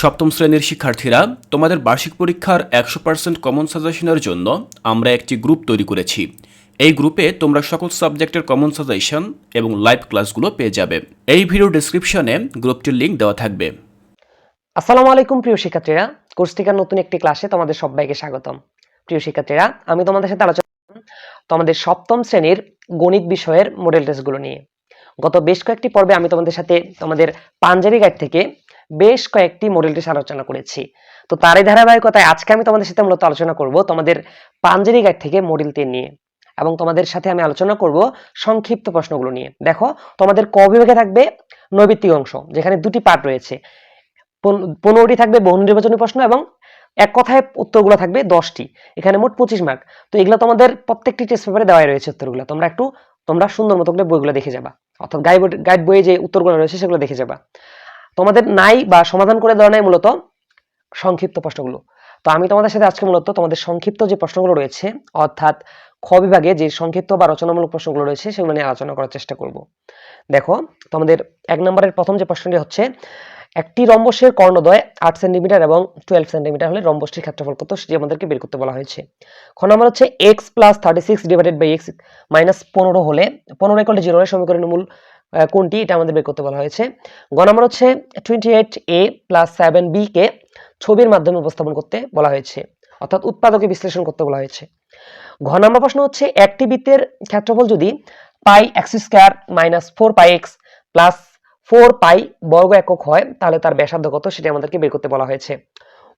সপ্তম শ্রেণির শিক্ষার্থীরা তোমাদের বার্ষিক পরীক্ষার একশো পার্সেন্ট কমন সাজেশনের জন্য আমরা একটি গ্রুপ তৈরি করেছি। এই গ্রুপে তোমরা সকল সাবজেক্টের কমন সাজেশন এবং লাইভ ক্লাসগুলো পেয়ে যাবে। এই ভিডিও ডেসক্রিপশনে গ্রুপটির লিঙ্ক দেওয়া থাকবে। আসসালামু আলাইকুম, প্রিয় শিক্ষার্থীরা। কোর্স টিকার নতুন একটি ক্লাসে তোমাদের সবাইকে স্বাগতম। প্রিয় শিক্ষার্থীরা, আমি তোমাদের সাথে আলোচনা তোমাদের সপ্তম শ্রেণির গণিত বিষয়ের মডেল টেস্টগুলো নিয়ে। গত বেশ কয়েকটি পর্বে আমি তোমাদের সাথে তোমাদের পাঞ্জাবি গাইড থেকে বেশ কয়েকটি মডেল টেস্ট আলোচনা করেছি। তো তারই ধারাবাহিকতায় আজকে আমি তোমাদের সাথে মূলত আলোচনা করব তোমাদের পাঞ্জাবি গাইড থেকে মডেল তিন নিয়ে এবং তোমাদের সাথে আমি আলোচনা করব সংক্ষিপ্ত প্রশ্নগুলো নিয়ে। দেখো, তোমাদের ক বিভাগে থাকবে নৈবিত্তিক অংশ, যেখানে দুটি পার্ট রয়েছে। পনেরোটি থাকবে বহু নির্বাচনী প্রশ্ন এবং এক কথায় উত্তরগুলো থাকবে দশটি, এখানে মোট পঁচিশ মার্ক তো এগুলো তোমাদের প্রত্যেকটি টেস্ট পেপারে দেওয়াই রয়েছে উত্তরগুলো। তোমরা একটু, তোমরা সুন্দর মতো করে বইগুলো দেখে যাবা। অর্থাৎ গাইড গাইড বইয়ে যে উত্তরগুলো রয়েছে সেগুলো দেখে যাবা। তোমাদের নাই বা সমাধান করে দেওয়া নাই মূলত সংক্ষিপ্ত প্রশ্নগুলো। তো আমি তোমাদের সাথে আজকে মূলত তোমাদের সংক্ষিপ্ত যে প্রশ্নগুলো রয়েছে, অর্থাৎ খ বিভাগে যে সংক্ষিপ্ত বা রচনামূলক প্রশ্নগুলো রয়েছে, সেগুলো নিয়ে আলোচনা করার চেষ্টা করব। দেখো, তোমাদের এক নম্বরের প্রথম যে প্রশ্নটি হচ্ছে, একটি রম্বসের কর্ণদ্বয় আট সেন্টিমিটার এবং টুয়েলভ সেন্টিমিটার হলে রম্বসটির ক্ষেত্রফল কত, সেটি আমাদেরকে বের করতে বলা হয়েছে। খ নম্বর হচ্ছে x plus thirty six divided by x minus পনেরো হলে, পনেরো ইকুয়াল জিরো হলে সমীকরণের মূল কোনটি? এটা আমাদের বের করতে বলা হয়েছে। গ নম্বর হচ্ছে twenty eight a plus seven b কে ছবির মাধ্যমে উপস্থাপন করতে বলা হয়েছে, অর্থাৎ উৎপাদকে বিশ্লেষণ করতে বলা হয়েছে। ঘ নম্বর প্রশ্ন হচ্ছে, একটি বৃত্তের ক্ষেত্রফল যদি pi x square minus four pi x plus four pi বর্গ একক হয়, তাহলে তার ব্যাসার্ধ কত? সেটা আমাদেরকে বের করতে বলা হয়েছে।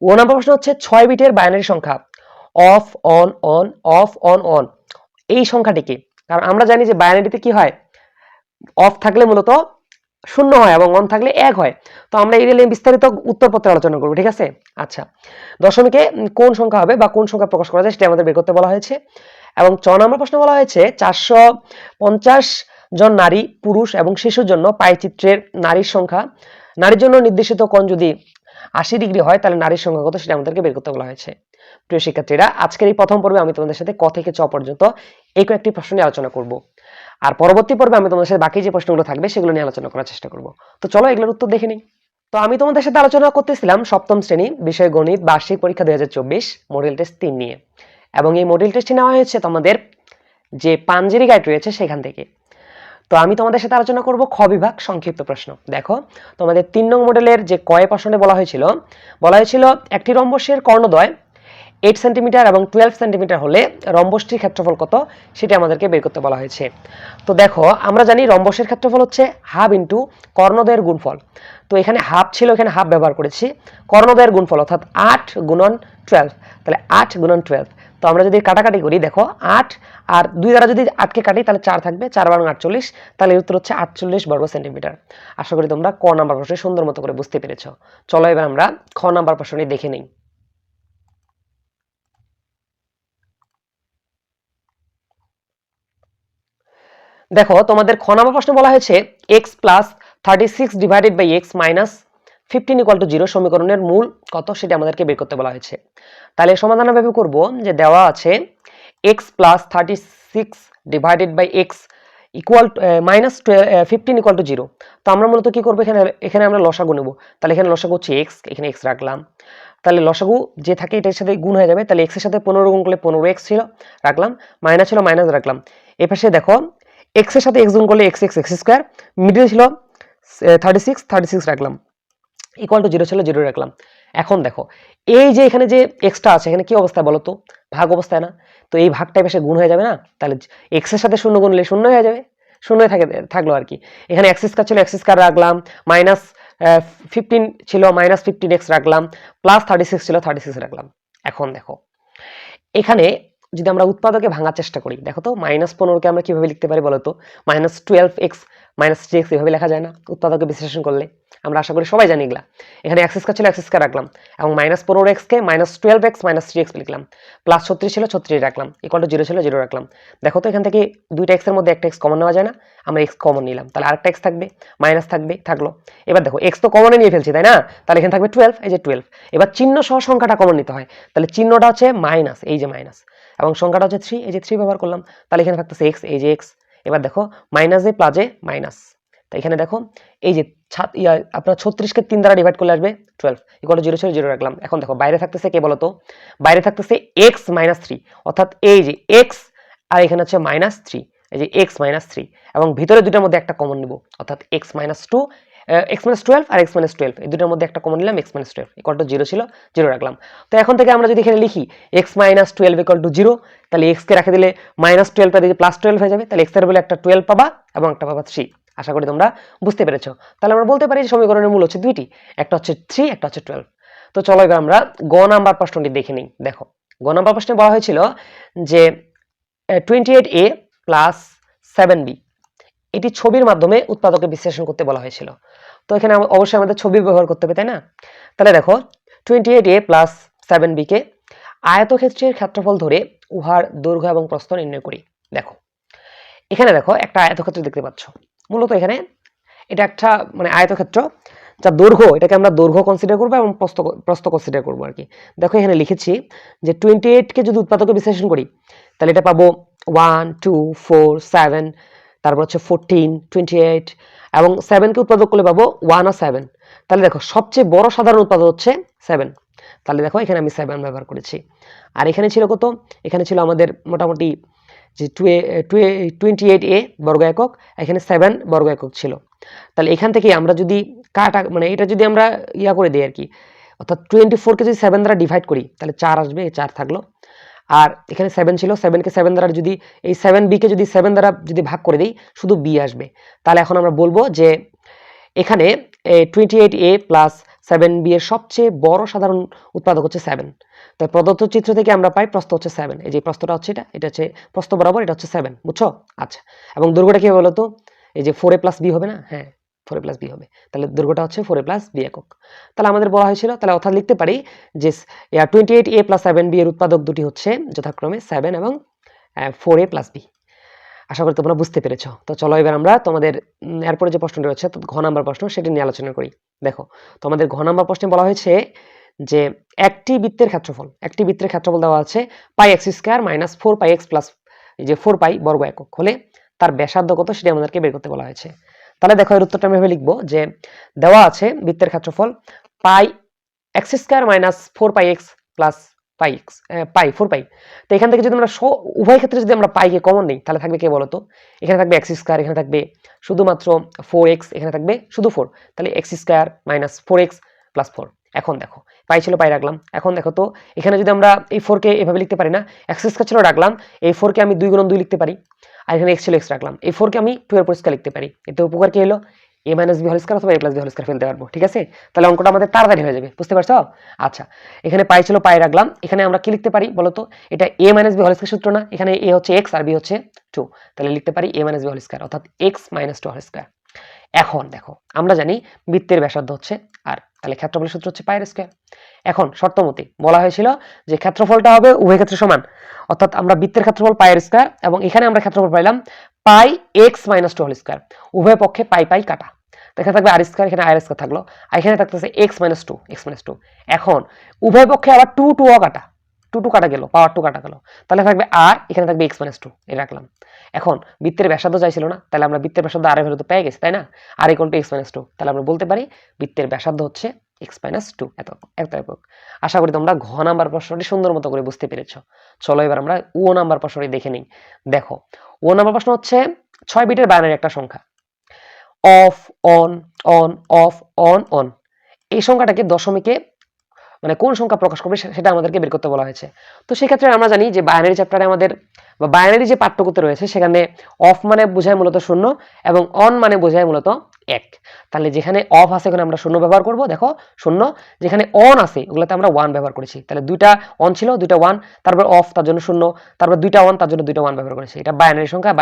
ও নম্বর প্রশ্ন হচ্ছে, ছয় বিটের বাইনারি সংখ্যা off on on off on on এই সংখ্যাটিকে, কারণ আমরা জানি যে বাইনারিতে কি হয়? অফ থাকলে মূলত শূন্য হয় এবং অন থাকলে এক হয়। তো আমরা এই নিয়ে বিস্তারিত উত্তরপত্রে আলোচনা করব, ঠিক আছে? আচ্ছা দশমিকে কোন সংখ্যা হবে বা কোন সংখ্যা প্রকাশ করা যায় সেটা আমাদের বের করতে বলা হয়েছে। এবং ছ নম্বর প্রশ্ন বলা হয়েছে, চারশো পঞ্চাশ জন নারী, পুরুষ এবং শিশুর জন্য পাইচিত্রের নারীর সংখ্যা। নারীর জন্য নির্দেশিত কোণ যদি আশি ডিগ্রি হয়, তাহলে নারীর সংখ্যা কত সেটা আমাদেরকে বের করতে বলা হয়েছে। প্রিয় শিক্ষার্থীরা, আজকের এই প্রথম পর্বে আমি তোমাদের সাথে ক থেকে চ পর্যন্ত এই কয়েকটি প্রশ্ন নিয়ে আলোচনা করব। আর পরবর্তী পর্বে আমি তোমাদের সাথে বাকি যে প্রশ্নগুলো থাকবে সেগুলো নিয়ে আলোচনা করার চেষ্টা করব। তো চলো এগুলোর উত্তর দেখে নিই। তো আমি তোমাদের সাথে আলোচনা করতেছিলাম সপ্তম শ্রেণি, বিষয় গণিত, বার্ষিক পরীক্ষা দুই হাজার চব্বিশ মডেল টেস্ট তিন নিয়ে। এবং এই মডেল টেস্টটি নেওয়া হয়েছে তোমাদের যে পাঞ্জেরি গাইড রয়েছে সেখান থেকে। তো আমি তোমাদের সাথে আলোচনা করব খ বিভাগ, সংক্ষিপ্ত প্রশ্ন। দেখো, তোমাদের তিন নং মডেলের যে কয় প্রশ্নে বলা হয়েছিল বলা হয়েছিল একটি রম্বসের কর্ণদ্বয় এইট সেন্টিমিটার এবং টুয়েলভ সেন্টিমিটার হলে রম্বসটির ক্ষেত্রফল কত? সেটা আমাদেরকে বের করতে বলা হয়েছে। তো দেখো, আমরা জানি রম্বসের ক্ষেত্রফল হচ্ছে হাফ ইন্টু কর্ণদয়ের গুণফল। তো এখানে হাফ ছিল, এখানে হাফ ব্যবহার করেছি। কর্ণদয়ের গুণফল অর্থাৎ আট গুণন টুয়েলভ তাহলে আট গুণন টুয়েলভ তো আমরা যদি কাটাকাটি করি, দেখো, আট আর দুই দ্বারা যদি আটকে কাটি, তাহলে চার থাকবে, চার বারো আটচল্লিশ। তাহলে উত্তর হচ্ছে আটচল্লিশ বর্গ সেন্টিমিটার। আশা করি তোমরা ক নাম্বার প্রশ্নে সুন্দর মতো করে বুঝতে পেরেছ। চলো এবার আমরা খ নাম্বার প্রশ্নটি দেখে নিই। দেখো, তোমাদের খ নাম্বার প্রশ্নে বলা হয়েছে x plus thirty six divided by x minus fifteen equal to zero সমীকরণের মূল কত সেটা আমাদেরকে বের করতে বলা হয়েছে। তাহলে সমাধান ভাবে করব যে দেওয়া আছে x plus thirty six divided by x equal minus fifteen equal to zero তো আমরা মূলত কি করব এখানে? এখানে আমরা লসাগু নেব। তাহলে এখানে লসাগু হচ্ছে এক্স এখানে এক্স রাখলাম। তাহলে লসাগু যে থাকে এটার সাথে গুণ হয়ে যাবে। তাহলে এক্সের সাথে পনেরো গুণ করলে পনেরো এক্স ছিল, রাখলাম। মাইনাস ছিল মাইনাস রাখলাম। এ পাশে দেখো এক্সের সাথে এক্স গুণ করলে x x x square middle ছিল থার্টি সিক্স থার্টি সিক্স রাখলাম। ইকুয়াল টু জিরো ছিল জিরো রাখলাম। এখন দেখো, এই যে এখানে যে এক্সট্রা আছে, এখানে কি অবস্থায় বলো তো? ভাগ অবস্থায় না? তো এই ভাগটাই পাশে গুণ হয়ে যাবে না? তাহলে এক্সের সাথে শূন্য গুণলে শূন্য হয়ে যাবে। শূন্য হয়ে থাকে, থাকল আর কি। এখানে এক্স স্কোয়ার ছিল এক্স স্কোয়ার রাখলাম মাইনাস ফিফটিন ছিল মাইনাস ফিফটিন এক্স রাখলাম প্লাস থার্টি সিক্স ছিল থার্টি সিক্স রাখলাম। এখন দেখো, এখানে যদি আমরা উৎপাদকে ভাঙার চেষ্টা করি, দেখো তো মাইনাস পনেরোকে আমরা কীভাবে লিখতে পারি বলো তো? Minus twelve x minus three x এভাবে লেখা যায় না। উৎপাদকে বিশ্লেষণ করলে। আমরা আশা করি সবাই জানি এগুলা। এখানে এক্স স্কোয়ার ছিল এক্স স্কোয়ার রাখলাম। এবং মাইনাস পনেরো এক্সকে minus twelve x minus three x লিখলাম। প্লাস ছত্রিশ ছিল, ছত্রিশ রাখলাম। ইকুয়াল টু জিরো ছিল জিরো রাখলাম। দেখো তো, এখান থেকে দুইটা এক্সের মধ্যে একটা এক্স কমন নেওয়া যায় না। আমরা এক্স কমন নিলাম। তাহলে আরেকটা এক্স থাকবে। মাইনাস থাকবে, থাকল। এবার দেখো এক্স তো কমনে নিয়ে ফেলছি, তাই না? তাহলে এখানে থাকবে টুয়েলভ এই যে টুয়েলভ এবার চিহ্ন সহ সংখ্যাটা কমন নিতে হয়। তাহলে চিহ্নটা হচ্ছে মাইনাস এই যে মাইনাস এবং সংখ্যাটা হচ্ছে থ্রি এই যে থ্রি ব্যবহার করলাম। তাহলে এখানে থাকতেছে এক্স এই যে এক্স এবার দেখো মাইনাসে প্লাজে মাইনাস তাই এখানে দেখো, এই যে ইয়া, আপনার ছত্রিশকে তিন দ্বারা ডিভাইড করলে আসবে টুয়েলভ ইকুয়াল জিরো ছিল জিরো রাখলাম। এখন দেখো, বাইরে থাকতেছে কে বলতো? বাইরে থাকতেছে এক্স মাইনাস থ্রি অর্থাৎ এই যে এক্স আর এখানে হচ্ছে মাইনাস থ্রি এই যে এক্স মাইনাস থ্রি এবং ভিতরে দুটার মধ্যে একটা কমন নিব, অর্থাৎ x minus two x minus twelve আর এক্স মাইনাস টুয়েলভ এই দুটার মধ্যে একটা কমন নিলাম x minus twelve equal to zero ছিল জিরো রাখলাম। তো এখন থেকে আমরা যদি এখানে লিখি x minus twelve equal to zero তাহলে এক্সকে রেখে দিলে মাইনাস টুয়েলভটা দিকে প্লাস টুয়েলভ হয়ে যাবে। তাহলে এক্সের বলে একটা টুয়েলভ পাবা এবং একটা পাবা থ্রি আশা করি তোমরা বুঝতে পেরেছ। তাহলে আমরা বলতে পারি যে সমীকরণের মূল হচ্ছে দুইটি, একটা হচ্ছে থ্রি একটা হচ্ছে টুয়েলভ তো চলো এবার আমরা গ নাম্বার প্রশ্নটি দেখে নিই। দেখো, গ নাম্বার প্রশ্নে বলা হয়েছিল যে twenty eight a plus seven b এটি ছবির মাধ্যমে উৎপাদকে বিশ্লেষণ করতে বলা হয়েছিল। তো এখানে অবশ্যই আমাদের ছবি ব্যবহার করতে হবে, তাই না? তাহলে দেখো twenty eight a plus seven বিকে আয়তক্ষেত্রের ক্ষেত্রফল ধরে উহার দৈর্ঘ্য এবং প্রস্থ নির্ণয় করি। দেখো, এখানে দেখো একটা আয়তক্ষেত্র দেখতে পাচ্ছ। মূলত এখানে এটা একটা মানে আয়তক্ষেত্র যা দৈর্ঘ্য, এটাকে আমরা দৈর্ঘ্য কনসিডার করব এবং প্রস্থ প্রস্থ কনসিডার করব আর কি। দেখো, এখানে লিখেছি যে টোয়েন্টি এইটকে যদি উৎপাদকে বিশ্লেষণ করি, তাহলে এটা পাবো ওয়ান টু ফোর সেভেন তারপর হচ্ছে ফোরটিন টোয়েন্টি এইট এবং সেভেনকে উৎপাদক করলে পাবো ওয়ান আর সেভেন তাহলে দেখো, সবচেয়ে বড় সাধারণ উৎপাদক হচ্ছে সেভেন তাহলে দেখো, এখানে আমি সেভেন ব্যবহার করেছি। আর এখানে ছিল কত? এখানে ছিল আমাদের মোটামুটি যে টুয়ে টুয়ে টোয়েন্টি এইট এ বর্গ একক, এখানে সেভেন বর্গ একক ছিল। তাহলে এখান থেকে আমরা যদি কাটা মানে এটা যদি আমরা ইয়া করে দিই আর কি, অর্থাৎ টোয়েন্টি ফোরকে যদি সেভেন দ্বারা ডিভাইড করি, তাহলে চার আসবে চার থাকল। আর এখানে সেভেন ছিল সেভেনকে সেভেন দ্বারা যদি, এই সেভেন বিকে যদি সেভেন দ্বারা যদি ভাগ করে দিই, শুধু বি আসবে। তাহলে এখন আমরা বলব যে, এখানে twenty eight a plus seven b এর সবচেয়ে বড় সাধারণ উৎপাদক হচ্ছে সেভেন তো প্রদত্ত চিত্র থেকে আমরা পাই প্রস্ত হচ্ছে সেভেন এই যে প্রস্তটা হচ্ছে এটা এটা হচ্ছে প্রস্ত বরাবর, এটা হচ্ছে সেভেন বুঝছ? আচ্ছা এবং দুর্গটা কি হবে বলতো? এই যে ফোর এ প্লাস বি হবে না? হ্যাঁ ফোর এ প্লাস বি হবে। তাহলে দৈর্ঘ্যটা হচ্ছে ফোর এ প্লাস বি একক। তাহলে আমাদের বলা হয়েছিল, তাহলে অর্থাৎ লিখতে পারি যে twenty eight a plus seven b এর উৎপাদক দুটি হচ্ছে যথাক্রমে সেভেন এবং ফোর এ প্লাস বি আশা করি তোমরা বুঝতে পেরেছ। তো চলো এবার আমরা তোমাদের এরপরে যে প্রশ্নটি রয়েছে ঘ নাম্বার প্রশ্ন, সেটি নিয়ে আলোচনা করি। দেখো তোমাদের ঘ নাম্বার প্রশ্নে বলা হয়েছে যে, একটি বৃত্তের ক্ষেত্রফল, একটি বৃত্তের ক্ষেত্রফল দেওয়া আছে pi x square minus four pi x plus যে ফোর পাই বর্গ একক হলে তার ব্যাসার্ধ কত সেটি আমাদেরকে বের করতে বলা হয়েছে। তাহলে দেখো এর উত্তরটা আমি এভাবে লিখব যে দেওয়া আছে বৃত্তের ক্ষেত্রফল pi x square minus four pi x plus pi x pi four pi তো এখান থেকে যদি আমরা উভয় ক্ষেত্রে যদি আমরা পাইকে কমন নেই, তাহলে থাকবে কে বলতো? এখানে থাকবে এক্স স্কোয়ার এখানে থাকবে শুধুমাত্র ফোর এক্স এখানে থাকবে শুধু ফোর তাহলে x square minus four x plus four এখন দেখো, পাই ছিল পাই রাখলাম, এখন দেখো তো, এখানে যদি আমরা এই ফোরকে এভাবে লিখতে পারি না এক্স স্কোয়ার ছিল রাখলাম, এই ফোরকে আমি দুই গুণন দুই লিখতে পারি, আর এখানে এক্স ছিল এক্স রাখলাম, এই ফোরকে আমি টু এর পরিষ্কার লিখতে পারি, এতে উপকার কি হলো a minus b whole square অথবা a plus b whole square ফেলতে পারব, ঠিক আছে? তাহলে অঙ্কটা আমাদের তাড়াতাড়ি হয়ে যাবে, বুঝতে পারছ? আচ্ছা এখানে পাই ছিল পাই রাখলাম, এখানে আমরা কি লিখতে পারি বলতো? এটা a minus b whole square সূত্র না, এখানে এ হচ্ছে এক্স আর বি হচ্ছে টু তাহলে লিখতে পারি a minus b whole square অর্থাৎ এক্স মাইনাস টু হোল এখন দেখো, আমরা জানি বৃত্তের ব্যাসার্ধ হচ্ছে আর তাহলে ক্ষেত্রফলের সূত্র হচ্ছে পায়ের স্কোয়ার এখন শর্তমতে বলা হয়েছিল যে ক্ষেত্রফলটা হবে উভয় ক্ষেত্রে সমান, অর্থাৎ আমরা বৃত্তের ক্ষেত্রফল পায়ের স্কোয়ার এবং এখানে আমরা ক্ষেত্রফল পাইলাম pi x minus two whole square উভয় পক্ষে পাই পাই কাটা। এখানে থাকবে আর স্কোয়ার এখানে আর স্কোয়ার থাকল, আর এখানে থাকতেছে x minus two x minus two এখন উভয় পক্ষে আবার টু টু ও কাটা। টু টু কাটা গেল পাওয়ার টু কাটা গেল। তাহলে থাকবে আর এখানে থাকবে এক্স মাইনাস টু এ রাখলাম। এখন বৃত্তের ব্যাসার্ধ চাইছিল না, তাহলে আমরা বৃত্তের ব্যাসার্ধ আর ভ্যালু তো পেয়ে গেছি, তাই না? আর equal to x minus two তাহলে আমরা বলতে পারি বৃত্তের ব্যাসার্ধ হচ্ছে এক্স মাইনাস টু এত এত একক আশা করি তোমরা ঘ নাম্বার প্রশ্নটি সুন্দর মতো করে বুঝতে পেরেছ। চলো এবার আমরা ও নাম্বার প্রশ্নটি দেখে নিই। দেখো, ও নাম্বার প্রশ্ন হচ্ছে ছয় বিটের বাইনারি একটা সংখ্যা। Off on on off on on এই সংখ্যাটাকে দশমিকে মানে কোন সংখ্যা প্রকাশ করবে সেটা আমাদেরকে বের করতে বলা হয়েছে। তো সেক্ষেত্রে আমরা জানি যে বাইনারি চ্যাপ্টারে আমাদের বা বাইনারি যে পাঠ্যকুতে রয়েছে, সেখানে অফ মানে বোঝায় মূলত শূন্য এবং অন মানে বোঝায় মূলত এক। তাহলে যেখানে অফ আছে ওখানে আমরা শূন্য ব্যবহার করব, দেখো, শূন্য। যেখানে অন আছে, ওগুলোতে আমরা ওয়ান ব্যবহার করেছি। তাহলে দুইটা অন ছিল, দুইটা ওয়ান তারপর অফ তার জন্য শূন্য। তারপর দুইটা ওয়ান তার জন্য দুইটা ওয়ান ব্যবহার করেছি। এটা বাইনারি সংখ্যা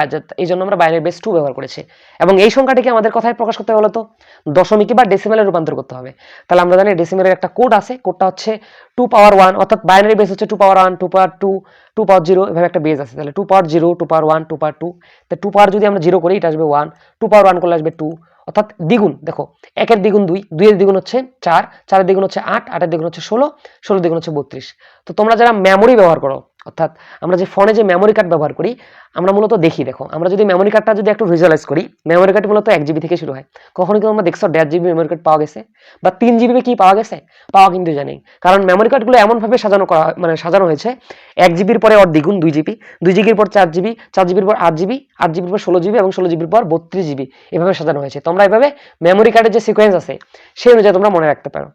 এই জন্য আমরা বাইনারি বেস টু ব্যবহার করেছি। এবং এই সংখ্যাটিকে আমাদের কথায় প্রকাশ করতে হলে তো? দশমিকে বা ডেসিমেলে রূপান্তর করতে হবে। তাহলে আমরা জানি ডেসিমেলের একটা কোড আছে কোডটা হচ্ছে টু পাওয়ার ওয়ান অর্থাৎ বাইনারি বেস হচ্ছে two power one two power two two power zero এভাবে একটা বেস আছে। তাহলে two power zero two power one two power two তো টু পাওয়ার যদি আমরা জিরো করি, এটা আসবে ওয়ান টু পাওয়ার ওয়ান করলে আসবে টু অর্থাৎ দ্বিগুণ, দেখো, একের দ্বিগুণ দুই, দুইয়ের দ্বিগুণ হচ্ছে চার, চারের দ্বিগুণ হচ্ছে আট, আটের দ্বিগুণ হচ্ছে ষোলো ষোলো দ্বিগুণ হচ্ছে বত্রিশ। তো তোমরা যারা মেমোরি ব্যবহার করো অর্থাৎ আমরা যে ফোনে যে মেমোরি কার্ড ব্যবহার করি, আমরা মূলত দেখি, দেখো। আমরা যদি মেমোরি কার্ডটা যদি একটু ভিজুয়ালাইজ করি মেমোরি কার্ড মূলত এক জিবি থেকে শুরু হয়। কখনো কি আমরা দেখছ দেড় জিবি মেমোরি কার্ড পাওয়া গেছে? বা তিন জিবি কি পাওয়া গেছে? পাওয়া কিন্তু জানি। কারণ মেমোরি কার্ডগুলো এমনভাবে সাজানো করা মানে সাজানো হয়েছে, এক জিবির পরে ওর দ্বিগুণ দুই জিবি দুই জিবির পর চার জিবি চার জিবির পর আট জিবি আট জিবির পর ষোলো জিবি এবং ষোলো জিবির পর বত্রিশ জিবি এভাবে সাজানো হয়েছে। তোমরা এভাবে মেমোরি কার্ডের যে সিকোয়েন্স আছে, সেই অনুযায়ী তোমরা মনে রাখতে পারো।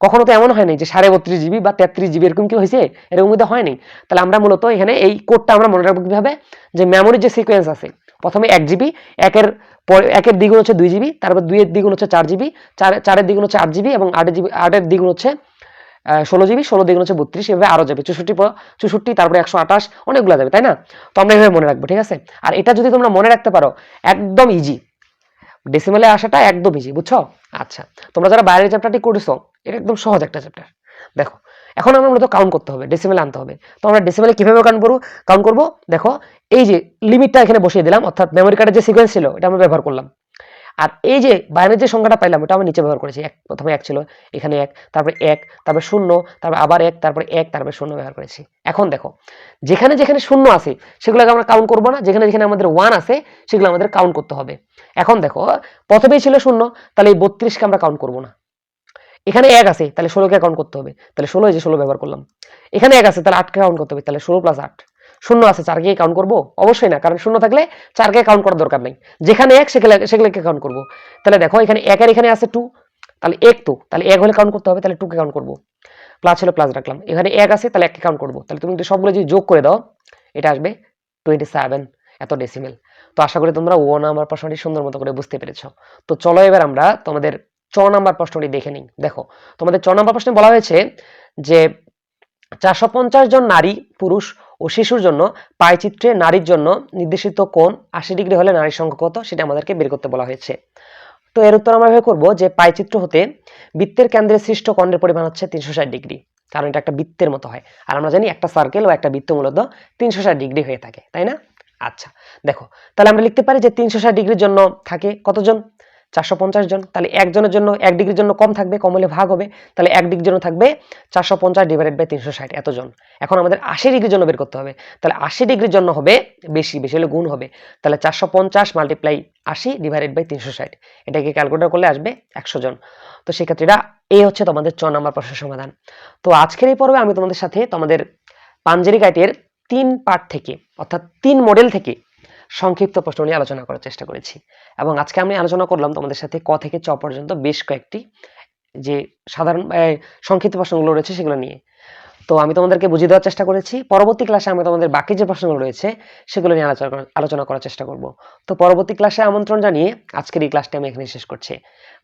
কখনো তো এমন হয়নি যে সাড়ে বত্রিশ জিবি বা তেত্রিশ জিবি এরকম কি হয়েছে? এরকম কিন্তু হয়নি তাহলে আমরা মূলত এখানে এই কোডটা আমরা মনে রাখব কীভাবে? যে মেমোরির যে সিকোয়েন্স আছে, প্রথমে এক জিবি একের পর, একের দ্বিগুণ হচ্ছে দুই জিবি তারপর দুইয়ের দ্বিগুণ হচ্ছে চার জিবি চার, চারের দ্বিগুণ হচ্ছে আট জিবি এবং আটের জিবি আটের দ্বিগুণ হচ্ছে ষোলো জিবি ষোলো দ্বিগুণ হচ্ছে বত্রিশ, এভাবে আরও যাবে। চৌষট্টি চৌষট্টি, তারপরে একশো আঠাশ, অনেকগুলো যাবে, তাই না? তো আমরা এভাবে মনে রাখব, ঠিক আছে? আর এটা যদি তোমরা মনে রাখতে পারো, একদম ইজি ডেসিমেলে আসাটা একদম ইজি বুঝছ? আচ্ছা তোমরা যারা বাইরের চ্যাপ্টারটি করেছ এটা একদম সহজ একটা চ্যাপ্টার দেখো, এখন আমরা মূলত কাউন্ট করতে হবে ডেসিমেলে আনতে হবে। তো আমরা ডেসিমেলে কীভাবে কাউন্ট করব? কাউন্ট করব, দেখো, এই যে লিমিটটা এখানে বসিয়ে দিলাম, অর্থাৎ মেমোরি কার্ডের যে সিকোয়েন্স ছিল, এটা আমরা ব্যবহার করলাম। আর এই যে বাইরের যে সংখ্যাটা পাইলাম, ওটা আমি নিচে ব্যবহার করেছি। এক, প্রথমে এক ছিল, এখানে এক, তারপরে এক, তারপরে শূন্য, তারপরে আবার এক, তারপরে এক, তারপরে শূন্য ব্যবহার করেছি। এখন দেখো, যেখানে যেখানে শূন্য আছে, সেগুলোকে আমরা কাউন্ট করব না। যেখানে যেখানে আমাদের ওয়ান আছে, সেগুলো আমাদের কাউন্ট করতে হবে। এখন দেখো, প্রথমেই ছিল শূন্য, তাহলে এই বত্রিশকে আমরা কাউন্ট করব না। এখানে এক আছে, তাহলে ষোলোকে কাউন্ট করতে হবে। তাহলে ষোলো যে ষোলো ব্যবহার করলাম। এখানে এক আছে, তাহলে আটকে কাউন্ট করতে হবে। তাহলে ষোলো প্লাস আট। শূন্য আছে চারকে কাউন্ট করব? অবশ্যই না, কারণ শূন্য থাকলে চারকে কাউন্ট করার দরকার নেই। যেখানে এক সেগুলো সেগুলোকে কাউন্ট করব। তাহলে দেখো, এখানে একের এখানে আছে টু তাহলে এক তো, তাহলে এক হলে কাউন্ট করতে হবে, তাহলে টুকে কাউন্ট করব। প্লাস হলে প্লাস রাখলাম। এখানে এক আছে, তাহলে এককে কাউন্ট করব। তাহলে তুমি যদি সবগুলো যদি যোগ করে দাও, এটা আসবে টোয়েন্টি সেভেন এত ডেসিমেল তো আশা করি তোমরা ও আমার প্রশ্নটি সুন্দর মতো করে বুঝতে পেরেছ। তো চলো এবার আমরা তোমাদের চ নাম্বার প্রশ্নটি দেখে নিই। দেখো, তোমাদের চ নাম্বার প্রশ্নে বলা হয়েছে যে চারশো পঞ্চাশ জন নারী, পুরুষ ও শিশুর জন্য পায়চিত্রে নারীর জন্য নির্দেশিত কোণ আশি ডিগ্রি হলে নারীর সংখ্যা কত সেটা আমাদেরকে বের করতে বলা হয়েছে। তো এর উত্তর আমরা করব যে পায়চিত্র হতে বৃত্তের কেন্দ্রে সৃষ্ট কোণের পরিমাণ হচ্ছে তিনশো ষাট ডিগ্রি, কারণ এটা একটা বৃত্তের মতো হয়। আর আমরা জানি একটা সার্কেল ও একটা বৃত্ত মূলত তিনশো ষাট ডিগ্রি হয়ে থাকে, তাই না? আচ্ছা দেখো, তাহলে আমরা লিখতে পারি যে তিনশো ষাট ডিগ্রির জন্য থাকে কতজন? চারশো পঞ্চাশ জন, তাহলে একজনের জন্য, এক ডিগ্রির জন্য কম থাকবে, কম হলে ভাগ হবে, তাহলে এক ডিগ্রির জন্য থাকবে চারশো পঞ্চাশ ডিভাইডেড বাই তিনশো ষাট এতজন। এখন আমাদের আশি ডিগ্রির জন্য বের করতে হবে, তাহলে আশি ডিগ্রির জন্য হবে বেশি বেশি হলে গুণ হবে, তাহলে চারশো পঞ্চাশ মাল্টিপ্লাই আশি ডিভাইডেড বাই তিনশো ষাট, এটাকে ক্যালকুলেটার করলে আসবে একশো জন। তো সেক্ষেত্রে এই হচ্ছে তোমাদের চ নাম্বার প্রশ্নের সমাধান। তো আজকের এই পর্বে আমি তোমাদের সাথে তোমাদের পাঞ্জেরি গাইটের তিন পার্ট থেকে, অর্থাৎ তিন মডেল থেকে সংক্ষিপ্ত প্রশ্ন নিয়ে আলোচনা করার চেষ্টা করেছি। এবং আজকে আমি আলোচনা করলাম তোমাদের সাথে ক থেকে চ পর্যন্ত বেশ কয়েকটি যে সাধারণ সংক্ষিপ্ত প্রশ্নগুলো রয়েছে সেগুলো নিয়ে। তো আমি তোমাদেরকে বুঝিয়ে দেওয়ার চেষ্টা করেছি। পরবর্তী ক্লাসে আমি তোমাদের বাকি যে প্রশ্নগুলো রয়েছে সেগুলো নিয়ে আলোচনা আলোচনা করার চেষ্টা করব। তো পরবর্তী ক্লাসে আমন্ত্রণ জানিয়ে আজকের এই ক্লাসটি আমি এখানে শেষ করছি।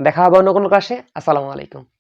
দেখা হবে অন্য কোনো ক্লাসে। আসসালামু আলাইকুম।